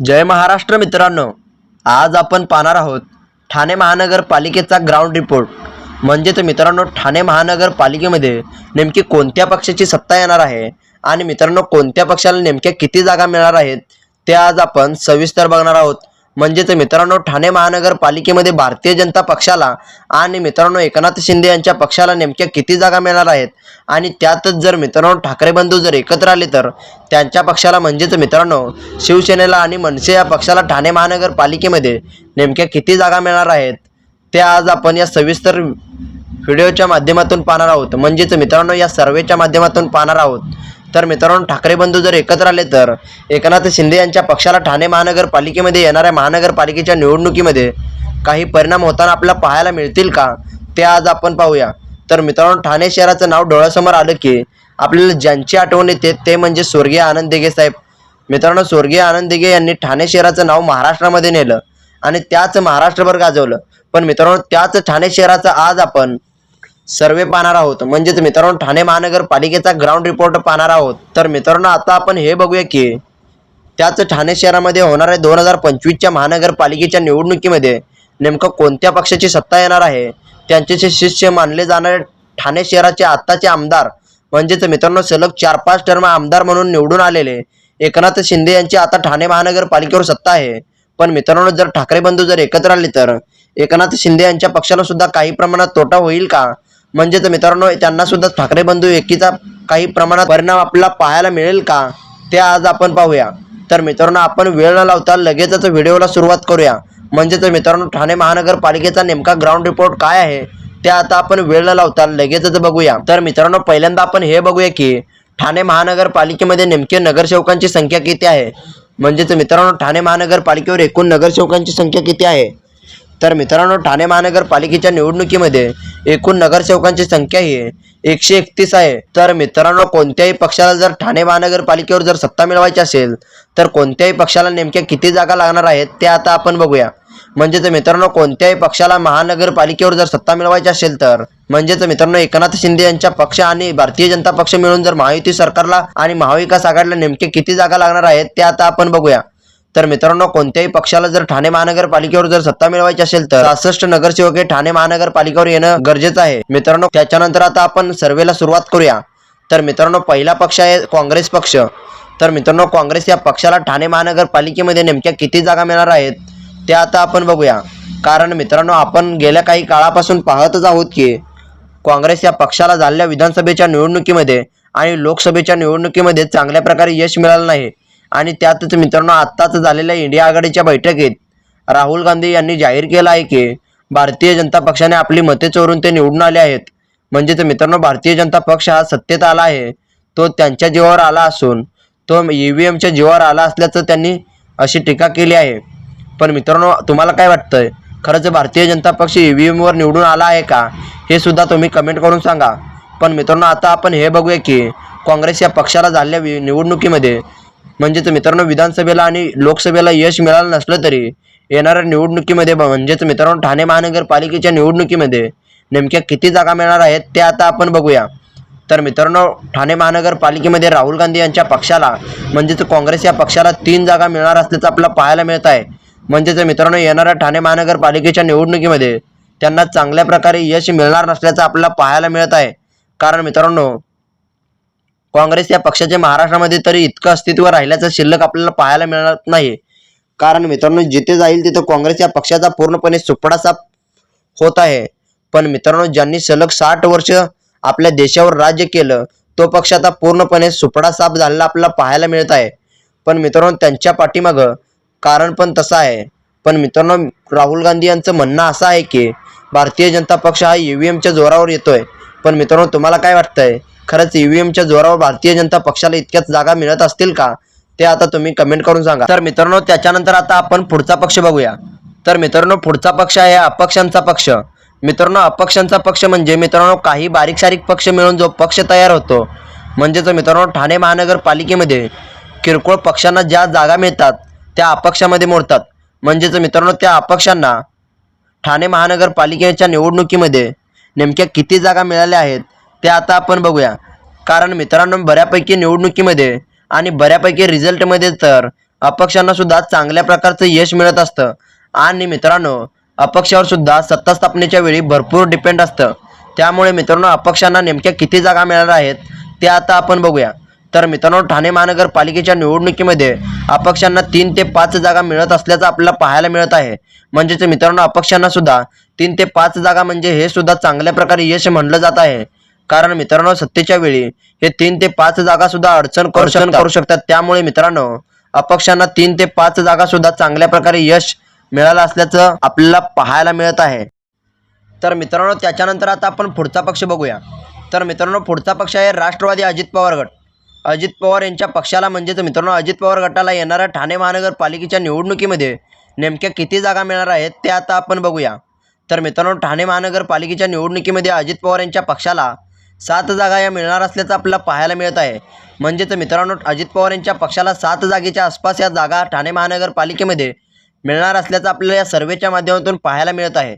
जय महाराष्ट्र मित्रांनो. आज आपण पाहणार आहोत ठाणे महानगरपालिकेचा ग्राउंड रिपोर्ट म्हणजेच मित्रांनो ठाणे महानगरपालिकेमध्ये नेमकी कोणत्या पक्षाची सत्ता येणार आहे? आणि मित्रांनो कोणत्या पक्षाला नेमक्या किती जागा मिळणार आहेत? ते आज आपण सविस्तर बघणार आहोत. म्हणजेच मित्रांनो ठाणे महानगरपालिकेमध्ये भारतीय जनता पक्षाला आणि मित्रांनो एकनाथ शिंदे यांच्या पक्षाला नेमक्या किती जागा मिळणार आहेत? आणि त्यातच जर मित्रांनो ठाकरे बंधू जर एकत्र आले तर त्यांच्या पक्षाला म्हणजेच मित्रांनो शिवसेनेला आणि मनसे या पक्षाला ठाणे महानगरपालिकेमध्ये नेमक्या किती जागा मिळणार आहेत? ते आज आपण या सविस्तर व्हिडिओच्या माध्यमातून पाहणार आहोत. म्हणजेच मित्रांनो या सर्वेच्या माध्यमातून पाहणार आहोत. तर मित्रांनो ठाकरे बंधू जर एकत्र आले तर एकनाथ शिंदे यांच्या पक्षाला ठाणे महानगरपालिकेमध्ये येणाऱ्या महानगरपालिकेच्या निवडणुकीमध्ये काही परिणाम होताना आपल्याला पाहायला मिळतील का? ते आज आपण पाहूया. तर मित्रांनो ठाणे शहराचं नाव डोळ्यासमोर आलं की आपल्याला ज्यांची आठवण येते ते म्हणजे स्वर्गीय आनंद दिघे साहेब. मित्रांनो स्वर्गीय आनंद दिघे यांनी ठाणे शहराचं नाव महाराष्ट्रामध्ये नेलं आणि त्याच महाराष्ट्रभर गाजवलं. पण मित्रांनो त्याच ठाणे शहराचं आज आपण सर्वे पाहणार आहोत. म्हणजेच मित्रांनो ठाणे महानगरपालिकेचा ग्राउंड रिपोर्ट पाहणार आहोत. तर मित्रांनो आता आपण हे बघूया की त्याच ठाणे शहरामध्ये होणाऱ्या दोन हजार पंचवीसच्या महानगरपालिकेच्या निवडणुकीमध्ये नेमकं कोणत्या पक्षाची सत्ता येणार आहे? त्यांचे शिष्य मानले जाणारे ठाणे शहराचे आत्ताचे आमदार म्हणजेच मित्रांनो सलग चार पाच टर्म आमदार म्हणून निवडून आलेले एकनाथ शिंदे यांची आता ठाणे महानगरपालिकेवर सत्ता आहे. पण मित्रांनो जर ठाकरे बंधू जर एकत्र आले तर एकनाथ शिंदे यांच्या पक्षाला सुद्धा काही प्रमाणात तोटा होईल का? म्हणजेच मित्रांनो त्यांना सुद्धा ठाकरे बंधू एकीचा काही प्रमाणात परिणाम आपल्याला पाहायला मिळेल का ते आज आपण पाहूया. तर मित्रांनो आपण वेळ न लावता लगेचच व्हिडिओला सुरुवात करूया. म्हणजेच मित्रांनो ठाणे महानगरपालिकेचा नेमका ग्राउंड रिपोर्ट काय आहे ते आता आपण वेळ न लावता लगेचच बघूया. तर मित्रांनो पहिल्यांदा आपण हे बघूया की ठाणे महानगरपालिकेमध्ये नेमके नगरसेवकांची संख्या किती आहे? म्हणजेच मित्रांनो ठाणे महानगरपालिकेवर एकूण नगरसेवकांची संख्या किती आहे? तर मित्रांनो ठाणे महानगरपालिकेच्या निवडणुकीमध्ये एकूण नगरसेवकांची संख्या ही एकशे एकतीस आहे. तर मित्रांनो कोणत्याही पक्षाला जर ठाणे महानगरपालिकेवर जर सत्ता मिळवायची असेल तर कोणत्याही पक्षाला नेमक्या किती जागा लागणार आहेत ते आता आपण बघूया. म्हणजेच मित्रांनो कोणत्याही पक्षाला महानगरपालिकेवर जर सत्ता मिळवायची असेल तर म्हणजेच मित्रांनो एकनाथ शिंदे यांच्या पक्ष आणि भारतीय जनता पक्ष मिळून जर महायुती सरकारला आणि महाविकास आघाडीला नेमके किती जागा लागणार आहेत ते आता आपण बघूया. तर मित्रांनो कोणत्याही पक्षाला जर ठाणे महानगरपालिकेवर जर सत्ता मिळवायची असेल तर सहासष्ट नगरसेवक हे ठाणे महानगरपालिकेवर येणं गरजेचं आहे. मित्रांनो त्याच्यानंतर आता आपण सर्वेला सुरुवात करूया. तर मित्रांनो पहिला पक्ष आहे काँग्रेस पक्ष. तर मित्रांनो काँग्रेस या पक्षाला ठाणे महानगरपालिकेमध्ये नेमक्या किती जागा मिळणार आहेत ते आता आपण बघूया. कारण मित्रांनो आपण गेल्या काही काळापासून पाहतच आहोत की काँग्रेस या पक्षाला झालेल्या विधानसभेच्या निवडणुकीमध्ये आणि लोकसभेच्या निवडणुकीमध्ये चांगल्या प्रकारे यश मिळालं नाही. आणि त्यातच मित्रांनो आत्ताच झालेल्या इंडिया आघाडीच्या बैठकीत राहुल गांधी यांनी जाहीर केलं आहे की भारतीय जनता पक्षाने आपली मते चोरून ते निवडून आले आहेत. म्हणजेच मित्रांनो भारतीय जनता पक्ष हा सत्तेत आला आहे. तो त्यांच्या जीवावर आला असून तो ई व्ही एमच्या जीवावर आला असल्याचं त्यांनी अशी टीका केली आहे. पण मित्रांनो तुम्हाला काय वाटतंय? खरंच भारतीय जनता पक्ष ई व्ही एमवर निवडून आला आहे का? हे सुद्धा तुम्ही कमेंट करून सांगा. पण मित्रांनो आता आपण हे बघूया की काँग्रेस या पक्षाला झालेल्या निवडणुकीमध्ये म्हणजेच मित्रांनो विधानसभेला आणि लोकसभेला यश मिळालं नसलं तरी येणाऱ्या निवडणुकीमध्ये ब- म्हणजेच मित्रांनो ठाणे महानगरपालिकेच्या निवडणुकीमध्ये नेमक्या किती जागा मिळणार आहेत ते आता आपण बघूया. तर मित्रांनो ठाणे महानगरपालिकेमध्ये राहुल गांधी यांच्या पक्षाला म्हणजेच काँग्रेस या पक्षाला तीन जागा मिळणार असल्याचं आपल्याला पाहायला मिळत आहे. म्हणजेच मित्रांनो येणाऱ्या ठाणे महानगरपालिकेच्या निवडणुकीमध्ये त्यांना चांगल्या प्रकारे यश मिळणार नसल्याचं आपल्याला पाहायला मिळत आहे. कारण मित्रांनो काँग्रेस या पक्षाचे महाराष्ट्रामध्ये तरी इतकं अस्तित्व राहिल्याचं शिल्लक आपल्याला पाहायला मिळत नाही कारण मित्रांनो जिथे जाईल तिथं काँग्रेस या पक्षाचा पूर्णपणे सुपडासाप होत आहे. पण मित्रांनो ज्यांनी सलग साठ वर्ष आपल्या देशावर राज्य केलं तो पक्ष आता पूर्णपणे सुपडासाप झालेला आपल्याला पाहायला मिळत आहे. पण मित्रांनो त्यांच्या पाठीमागं कारण पण तसं आहे. पण मित्रांनो राहुल गांधी यांचं म्हणणं असं आहे की भारतीय जनता पक्ष हा ई व्ही एमच्या जोरावर येतोय. पण मित्रांनो तुम्हाला काय वाटतंय? खरंच ई व्ही एमच्या जोरावर भारतीय जनता पक्षाला इतक्याच जागा मिळत असतील का? ते आता तुम्ही कमेंट करून सांगा. तर मित्रांनो त्याच्यानंतर आता आपण पुढचा पक्ष बघूया. तर मित्रांनो पुढचा पक्ष आहे अपक्षांचा पक्ष. मित्रांनो अपक्षांचा पक्ष म्हणजे मित्रांनो काही बारीक सारीक पक्ष मिळून जो पक्ष तयार होतो म्हणजेच मित्रांनो ठाणे महानगरपालिकेमध्ये किरकोळ पक्षांना ज्या जागा मिळतात त्या अपक्षामध्ये मोडतात. म्हणजेच मित्रांनो त्या अपक्षांना ठाणे महानगरपालिकेच्या निवडणुकीमध्ये नेमक्या किती जागा मिळाल्या आहेत ते आता आपण बघूया. कारण मित्रांनो बऱ्यापैकी निवडणुकीमध्ये आणि बऱ्यापैकी रिझल्टमध्ये तर अपक्षांना सुद्धा चांगल्या प्रकारचं यश मिळत असतं. आणि मित्रांनो अपक्षावर सुद्धा सत्ता स्थापनेच्या वेळी भरपूर डिपेंड असतं. त्यामुळे मित्रांनो अपक्षांना नेमक्या किती जागा मिळणार आहेत ते आता आपण बघूया. तर मित्रांनो ठाणे महानगरपालिकेच्या निवडणुकीमध्ये अपक्षांना तीन ते पाच जागा मिळत असल्याचं आपल्याला पाहायला मिळत आहे. म्हणजेच मित्रांनो अपक्षांना सुद्धा तीन ते पाच जागा म्हणजे हे सुद्धा चांगल्या प्रकारे यश म्हणलं जात आहे. कारण मित्रांनो सत्तेच्या वेळी हे तीन ते पाच जागा सुद्धा अडचण करू शकतात. करू शकतात. त्यामुळे मित्रांनो अपक्षांना तीन ते पाच जागा सुद्धा चांगल्या प्रकारे यश मिळालं असल्याचं आपल्याला पाहायला मिळत आहे. तर मित्रांनो त्याच्यानंतर आता आपण पुढचा पक्ष बघूया. तर मित्रांनो पुढचा पक्ष आहे राष्ट्रवादी अजित पवार गट. अजित पवार यांच्या पक्षाला म्हणजेच मित्रांनो अजित पवार गटाला येणाऱ्या ठाणे महानगरपालिकेच्या निवडणुकीमध्ये नेमक्या किती जागा मिळणार आहेत ते आता आपण बघूया. तर मित्रांनो ठाणे महानगरपालिकेच्या निवडणुकीमध्ये अजित पवार यांच्या पक्षाला सात जागा या मिळणार असल्याचं आपल्याला पाहायला मिळत आहे. म्हणजेच मित्रांनो अजित पवार यांच्या पक्षाला सात जागेच्या आसपास या जागा ठाणे महानगरपालिकेमध्ये मिळणार असल्याचं आपल्याला या सर्वेच्या माध्यमातून पाहायला मिळत आहे.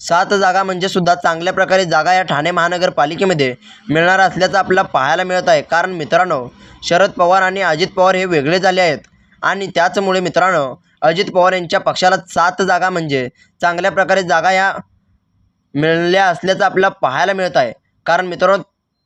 सात जागा म्हणजे सुद्धा चांगल्या प्रकारे जागा या ठाणे महानगरपालिकेमध्ये मिळणार असल्याचं आपल्याला पाहायला मिळत आहे. कारण मित्रांनो शरद पवार आणि अजित पवार हे वेगळे झाले आहेत. आणि त्याचमुळे मित्रांनो अजित पवार यांच्या पक्षाला सात जागा म्हणजे चांगल्या प्रकारे जागा या मिळल्या असल्याचं आपल्याला पाहायला मिळत आहे. कारण मित्रांनो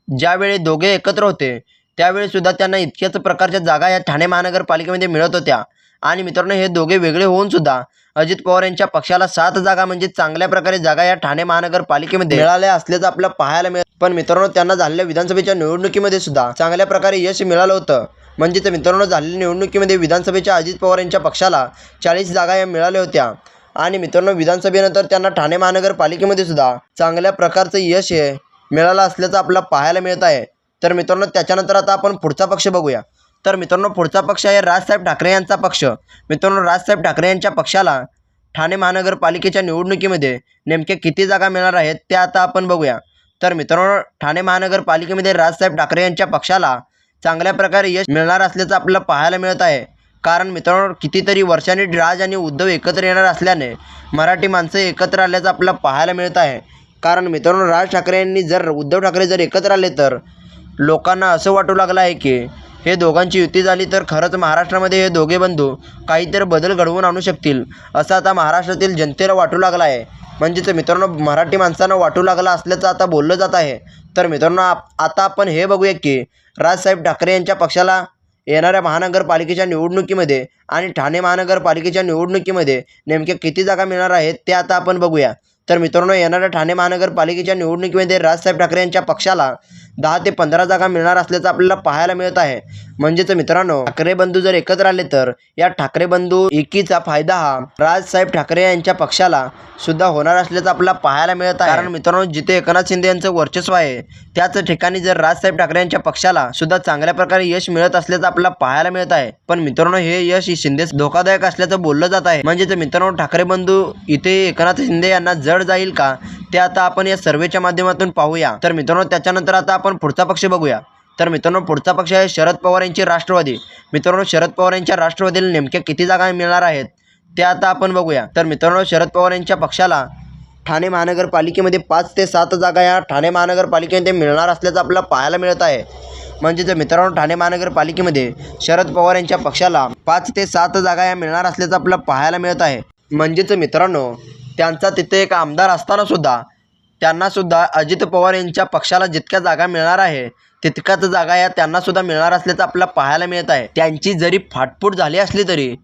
ज्यावेळी दोघे एकत्र होते त्यावेळीसुद्धा त्यांना इतक्याच प्रकारच्या जागा या ठाणे महानगरपालिकेमध्ये मिळत होत्या. आणि मित्रांनो हे दोघे वेगळे होऊन सुद्धा अजित पवार यांच्या पक्षाला सात जागा म्हणजे चांगल्या प्रकारे जागा या ठाणे महानगरपालिकेमध्ये मिळाल्या असल्याचं आपल्याला पाहायला मिळत पण मित्रांनो त्यांना झालेल्या विधानसभेच्या निवडणुकीमध्ये सुद्धा चांगल्या प्रकारे यश मिळालं होतं. म्हणजेच मित्रांनो झालेल्या निवडणुकीमध्ये विधानसभेच्या अजित पवार यांच्या पक्षाला चाळीस जागा या मिळाल्या होत्या. आणि मित्रांनो विधानसभेनंतर त्यांना ठाणे महानगरपालिकेमध्ये सुद्धा चांगल्या प्रकारचं यश हे मिळालं असल्याचं आपल्याला पाहायला मिळत आहे. तर मित्रांनो त्याच्यानंतर आता आपण पुढचा पक्ष बघूया. तर मित्रांनो पुढचा पक्ष आहे राजसाहेब ठाकरे यांचा पक्ष. मित्रांनो राजसाहेब ठाकरे यांच्या पक्षाला ठाणे महानगरपालिकेच्या निवडणुकीमध्ये नेमक्या किती जागा मिळणार आहेत त्या आता आपण बघूया. तर मित्रांनो ठाणे महानगरपालिकेमध्ये राजसाहेब ठाकरे यांच्या पक्षाला चांगल्या प्रकारे यश मिळणार असल्याचं आपल्याला पाहायला मिळत आहे. कारण मित्रांनो कितीतरी वर्षांनी राज आणि उद्धव एकत्र येणार असल्याने मराठी माणसं एकत्र आल्याचं आपल्याला पाहायला मिळत आहे. कारण मित्रांनो राज ठाकरे यांनी जर उद्धव ठाकरे जर एकत्र आले तर लोकांना असं वाटू लागलं आहे की हे दोघांची युती झाली तर खरंच महाराष्ट्रामध्ये हे दोघे बंधू काहीतरी बदल घडवून आणू शकतील असं आता महाराष्ट्रातील जनतेला वाटू लागलं आहे. म्हणजेच मित्रांनो मराठी माणसांना वाटू लागला असल्याचं आता बोललं जात आहे. तर मित्रांनो आप आता आपण हे बघूया की राजसाहेब ठाकरे यांच्या पक्षाला येणाऱ्या महानगरपालिकेच्या निवडणुकीमध्ये आणि ठाणे महानगरपालिकेच्या निवडणुकीमध्ये नेमक्या किती जागा मिळणार आहेत ते आता आपण बघूया. तर मित्रांनो येणाऱ्या ठाणे महानगरपालिकेच्या निवडणुकीमध्ये राजसाहेब ठाकरे यांच्या पक्षाला दहा ते पंधरा जागा मिळणार असल्याचं आपल्याला पाहायला मिळत आहे. म्हणजेच मित्रांनो ठाकरे बंधू जर एकत्र आले तर या ठाकरे बंधू एकीचा फायदा हा राजसाहेब ठाकरे यांच्या पक्षाला सुद्धा होणार असल्याचं आपल्याला पाहायला मिळत आहे. कारण मित्रांनो जिथे एकनाथ शिंदे यांचं वर्चस्व आहे त्याच ठिकाणी जर राजसाहेब ठाकरे यांच्या पक्षाला सुद्धा चांगल्या प्रकारे यश मिळत असल्याचं आपल्याला पाहायला मिळत आहे. पण मित्रांनो हे यश शिंदे धोकादायक असल्याचं बोललं जात आहे. म्हणजेच मित्रांनो ठाकरे बंधू इथे एकनाथ शिंदे यांना जड जाईल का? ते आता आपण या सर्वेच्या माध्यमातून पाहूया. तर मित्रांनो त्याच्यानंतर आता आपण पुढचा पक्ष बघूया. तर मित्रांनो पुढचा पक्ष आहे शरद पवार यांची राष्ट्रवादी. मित्रांनो शरद पवार यांच्या राष्ट्रवादीला नेमक्या किती जागा मिळणार आहेत ते आता आपण बघूया. तर मित्रांनो शरद पवार यांच्या पक्षाला ठाणे महानगरपालिकेमध्ये पाच ते सात जागा या ठाणे महानगरपालिकेमध्ये मिळणार असल्याचं आपल्याला पाहायला मिळत आहे. म्हणजे जर मित्रांनो ठाणे महानगरपालिकेमध्ये शरद पवार यांच्या पक्षाला पाच ते सात जागा या मिळणार असल्याचं आपल्याला पाहायला मिळत आहे. म्हणजेच मित्रांनो त्यांचा तिथे एक आमदार असताना सुद्धा त्यांना सुद्धा अजित पवार यांच्या पक्षाला जितक्या जागा मिळणार आहे तितक्याच जागा या त्यांना सुद्धा मिळणार असल्याचं आपल्याला पाहायला मिळत आहे. त्यांची जरी फाटफूट झाली असली तरी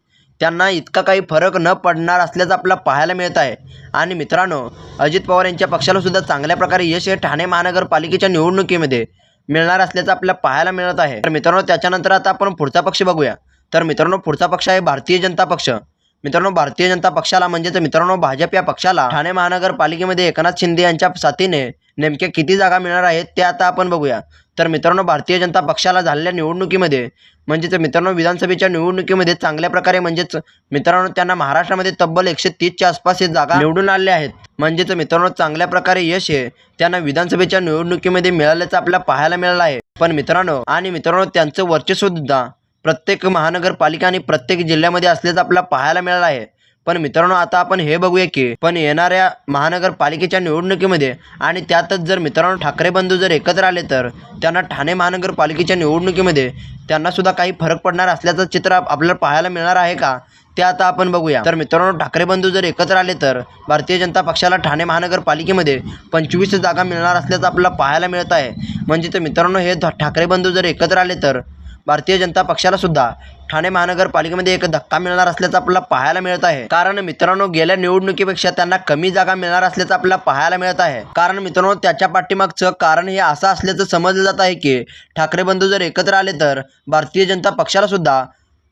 त्यांना इतका काही फरक न पडणार असल्याचं आपल्याला पाहायला मिळत आहे. आणि मित्रांनो अजित पवार यांच्या पक्षाला सुद्धा चांगल्या प्रकारे यश हे ठाणे महानगरपालिकेच्या निवडणुकीमध्ये मिळणार असल्याचं आपल्याला पाहायला मिळत आहे. तर मित्रांनो त्याच्यानंतर आता आपण पुढचा पक्ष बघूया. तर मित्रांनो पुढचा पक्ष आहे भारतीय जनता पक्ष. मित्रांनो भारतीय जनता पक्षाला म्हणजेच मित्रांनो भाजप या पक्षाला ठाणे महानगरपालिकेमध्ये एकनाथ शिंदे यांच्या साथीने नेमक्या किती जागा मिळणार आहेत ते आता आपण बघूया. तर मित्रांनो भारतीय जनता पक्षाला झालेल्या निवडणुकीमध्ये म्हणजेच मित्रांनो विधानसभेच्या निवडणुकीमध्ये चांगल्या प्रकारे म्हणजेच मित्रांनो त्यांना महाराष्ट्रामध्ये तब्बल एकशे तीसच्या आसपास हे जागा निवडून आल्या आहेत. म्हणजेच मित्रांनो चांगल्या प्रकारे यश हे त्यांना विधानसभेच्या निवडणुकीमध्ये मिळाल्याचं आपल्याला पाहायला मिळालं आहे. पण मित्रांनो आणि मित्रांनो त्यांचं वर्चस्व सुद्धा प्रत्येक महानगरपालिका आणि प्रत्येक जिल्ह्यामध्ये असल्याचं आपल्याला पाहायला मिळालं आहे. पण मित्रांनो आता आपण हे बघूया की पण येणाऱ्या महानगरपालिकेच्या निवडणुकीमध्ये आणि त्यातच जर मित्रांनो ठाकरे बंधू जर एकत्र आले तर त्यांना ठाणे महानगरपालिकेच्या निवडणुकीमध्ये त्यांनासुद्धा काही फरक पडणार असल्याचं चित्र आपल्याला पाहायला मिळणार आहे का? ते आता आपण बघूया. तर मित्रांनो ठाकरे बंधू जर एकत्र आले तर भारतीय जनता पक्षाला ठाणे महानगरपालिकेमध्ये पंचवीस जागा मिळणार असल्याचं आपल्याला पाहायला मिळत आहे. म्हणजे तर मित्रांनो हे ठाकरे बंधू जर एकत्र आले तर भारतीय जनता पक्षाला सुद्धा ठाणे महानगरपालिकेमध्ये एक धक्का मिळणार असल्याचं आपल्याला पाहायला मिळत आहे. कारण मित्रांनो गेल्या निवडणुकीपेक्षा त्यांना कमी जागा मिळणार असल्याचं आपल्याला पाहायला मिळत आहे. कारण मित्रांनो त्याच्या पाठीमागचं कारण हे असं असल्याचं समजलं जात आहे की ठाकरे बंधू जर एकत्र आले तर भारतीय जनता पक्षाला सुद्धा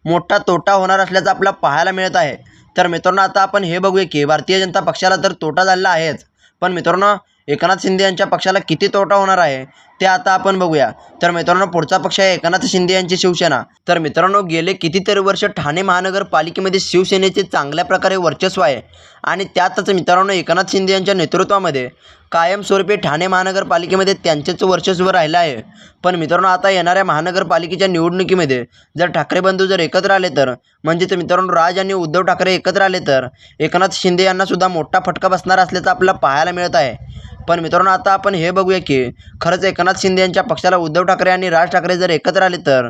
मोठा तोटा होणार असल्याचं आपल्याला पाहायला मिळत आहे. तर मित्रांनो आता आपण हे बघूया की भारतीय जनता पक्षाला तर तोटा झालेला आहेच. पण मित्रांनो एकनाथ शिंदे यांच्या पक्षाला किती तोटा होणार आहे? ते आता आपण बघूया. तर मित्रांनो पुढचा पक्ष आहे एकनाथ शिंदे यांची शिवसेना. तर मित्रांनो गेले कितीतरी वर्ष ठाणे महानगरपालिकेमध्ये शिवसेनेचे चांगल्या प्रकारे वर्चस्व आहे. आणि त्यातच मित्रांनो एकनाथ शिंदे यांच्या नेतृत्वामध्ये कायमस्वरूपी ठाणे महानगरपालिकेमध्ये त्यांचेच वर्चस्व राहिलं आहे. पण मित्रांनो आता येणाऱ्या महानगरपालिकेच्या निवडणुकीमध्ये जर ठाकरे बंधू जर एकत्र आले तर म्हणजेच मित्रांनो राज आणि उद्धव ठाकरे एकत्र आले तर एकनाथ शिंदे यांनासुद्धा मोठा फटका बसणार असल्याचं आपल्याला पाहायला मिळत आहे. पण मित्रांनो आता आपण हे बघूया की खरंच एकनाथ शिंदे यांच्या पक्षाला उद्धव ठाकरे आणि राज ठाकरे जर एकत्र आले तर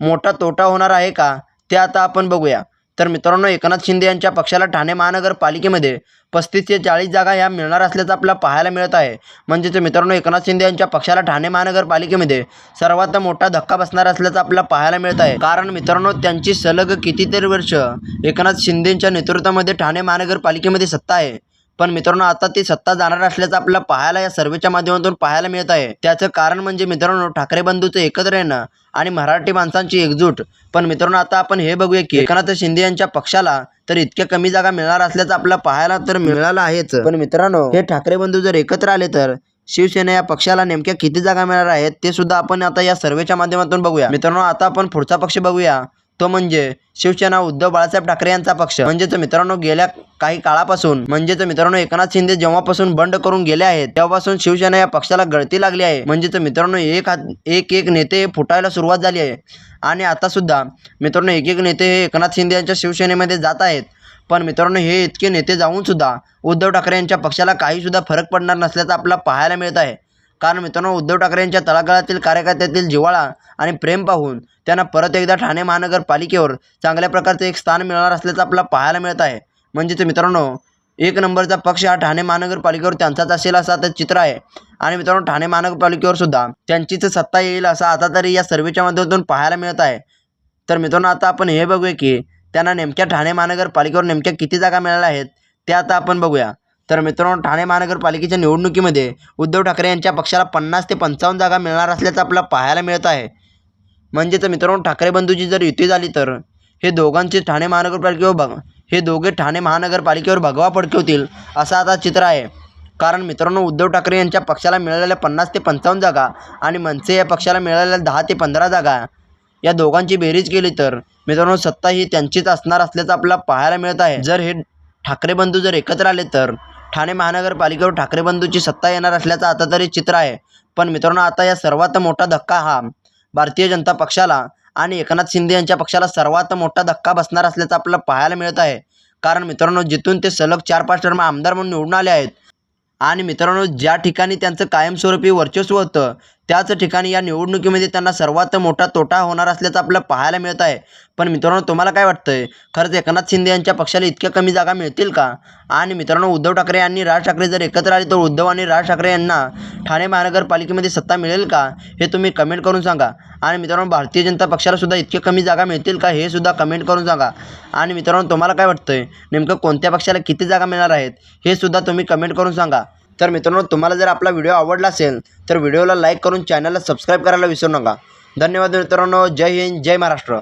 मोठा तोटा होणार आहे का? ते आता आपण बघूया. तर मित्रांनो एकनाथ शिंदे यांच्या पक्षाला ठाणे महानगरपालिकेमध्ये पस्तीस ते चाळीस जागा ह्या मिळणार असल्याचं आपल्याला पाहायला मिळत आहे. म्हणजेच मित्रांनो एकनाथ शिंदे यांच्या पक्षाला ठाणे महानगरपालिकेमध्ये सर्वात मोठा धक्का बसणार असल्याचं आपल्याला पाहायला मिळत आहे. कारण मित्रांनो त्यांची सलग कितीतरी वर्ष एकनाथ शिंदेच्या नेतृत्वामध्ये ठाणे महानगरपालिकेमध्ये सत्ता आहे. पण मित्रांनो आता ती सत्ता जाणार असल्याचं आपल्याला पाहायला या सर्वेच्या माध्यमातून पाहायला मिळत आहे. त्याचं कारण म्हणजे मित्रांनो ठाकरे बंधूचं एकत्र येणं आणि मराठी माणसांची एकजूट. पण मित्रांनो आता आपण हे बघूया की एकनाथ शिंदे यांच्या पक्षाला तर इतक्या कमी जागा मिळणार असल्याचं आपल्याला पाहायला तर मिळालं आहेच. पण मित्रांनो हे ठाकरे बंधू जर एकत्र आले तर शिवसेना या पक्षाला नेमक्या किती जागा मिळणार आहेत ते सुद्धा आपण आता या सर्वेच्या माध्यमातून बघूया. मित्रांनो आता आपण पुढचा पक्ष बघूया. तो म्हणजे शिवसेना उद्धव बाळासाहेब ठाकरे यांचा पक्ष. म्हणजेच मित्रांनो गेल्या काही काळापासून म्हणजेच मित्रांनो एकनाथ शिंदे जेव्हापासून बंड करून गेले आहेत तेव्हापासून शिवसेना या पक्षाला गळती लागली आहे. म्हणजेच मित्रांनो एक हात एक एक नेते फुटायला सुरुवात झाली आहे. आणि आता सुद्धा मित्रांनो एक एक नेते हे एकनाथ शिंदे यांच्या शिवसेनेमध्ये जात आहेत. पण मित्रांनो हे इतके नेते जाऊन सुद्धा उद्धव ठाकरे यांच्या पक्षाला काही सुद्धा फरक पडणार नसल्याचं आपल्याला पाहायला मिळत आहे. कारण मित्रांनो उद्धव ठाकरे यांच्या तळागाळातील कार्यकर्त्यातील जिव्हाळा आणि प्रेम पाहून त्यांना परत एकदा ठाणे महानगरपालिकेवर चांगल्या प्रकारचं एक स्थान मिळणार असल्याचं आपल्याला पाहायला मिळत आहे. म्हणजेच मित्रांनो एक नंबरचा पक्ष हा ठाणे महानगरपालिकेवर त्यांचाच असेल असं आता चित्र आहे. आणि मित्रांनो ठाणे महानगरपालिकेवर सुद्धा त्यांचीच सत्ता येईल असं आता तरी या सर्वेच्या माध्यमातून पाहायला मिळत आहे. तर मित्रांनो आता आपण हे बघूया की त्यांना नेमक्या ठाणे महानगरपालिकेवर नेमक्या किती जागा मिळाल्या आहेत ते आता आपण बघूया. तर मित्रांनो ठाणे महानगरपालिकेच्या निवडणुकीमध्ये उद्धव ठाकरे यांच्या पक्षाला पन्नास ते पंचावन्न जागा मिळणार असल्याचं आपल्याला पाहायला मिळत आहे. म्हणजेच मित्रांनो ठाकरे बंधूची जर युती झाली तर हे दोघांचे ठाणे महानगरपालिकेवर भग हे दोघे ठाणे महानगरपालिकेवर भगवा फडकवतील असं आता चित्र आहे. कारण मित्रांनो उद्धव ठाकरे यांच्या पक्षाला मिळालेल्या पन्नास ते पंचावन्न जागा आणि मनसे या पक्षाला मिळालेल्या दहा ते पंधरा जागा या दोघांची बेरीज केली तर मित्रांनो सत्ता ही त्यांचीच असणार असल्याचं आपल्याला पाहायला मिळत आहे. जर हे ठाकरे बंधू जर एकत्र आले तर ठाणे महानगरपालिकेवर ठाकरे बंधूची सत्ता येणार असल्याचं आता तरी चित्र आहे. पण मित्रांनो आता या सर्वात मोठा धक्का हा भारतीय जनता पक्षाला आणि एकनाथ शिंदे यांच्या पक्षाला सर्वात मोठा धक्का बसणार असल्याचं आपल्याला पाहायला मिळत आहे. कारण मित्रांनो जिथून ते सलग चार पाच टर्म आमदार म्हणून निवडून आले आहेत. आणि मित्रांनो ज्या ठिकाणी त्यांचं कायमस्वरूपी वर्चस्व होतं त्याच ठिकाणी या निवडणुकीमध्ये त्यांना सर्वात मोठा तोटा होणार असल्याचं आपल्याला पाहायला मिळत आहे. पण मित्रांनो तुम्हाला काय वाटतं आहे खरंच एकनाथ शिंदे यांच्या पक्षाला इतक्या कमी जागा मिळतील का? आणि मित्रांनो उद्धव ठाकरे आणि राज ठाकरे जर एकत्र आले तर उद्धव आणि राज ठाकरे यांना ठाणे महानगरपालिकेमध्ये सत्ता मिळेल का? हे तुम्ही कमेंट करून सांगा. आणि मित्रांनो भारतीय जनता पक्षाला सुद्धा इतके कमी जागा मिळतील का? हे सुद्धा कमेंट करून सांगा. आणि मित्रांनो तुम्हाला काय वाटतं आहे नेमकं कोणत्या पक्षाला किती जागा मिळणार आहेत? हे सुद्धा तुम्ही कमेंट करून सांगा. तर मित्रांनो तुम्हाला जर आपला व्हिडिओ आवडला असेल तर व्हिडिओला लाईक करून चॅनलला सबस्क्राईब करायला विसरू नका. धन्यवाद मित्रांनो जय हिंद जय महाराष्ट्र.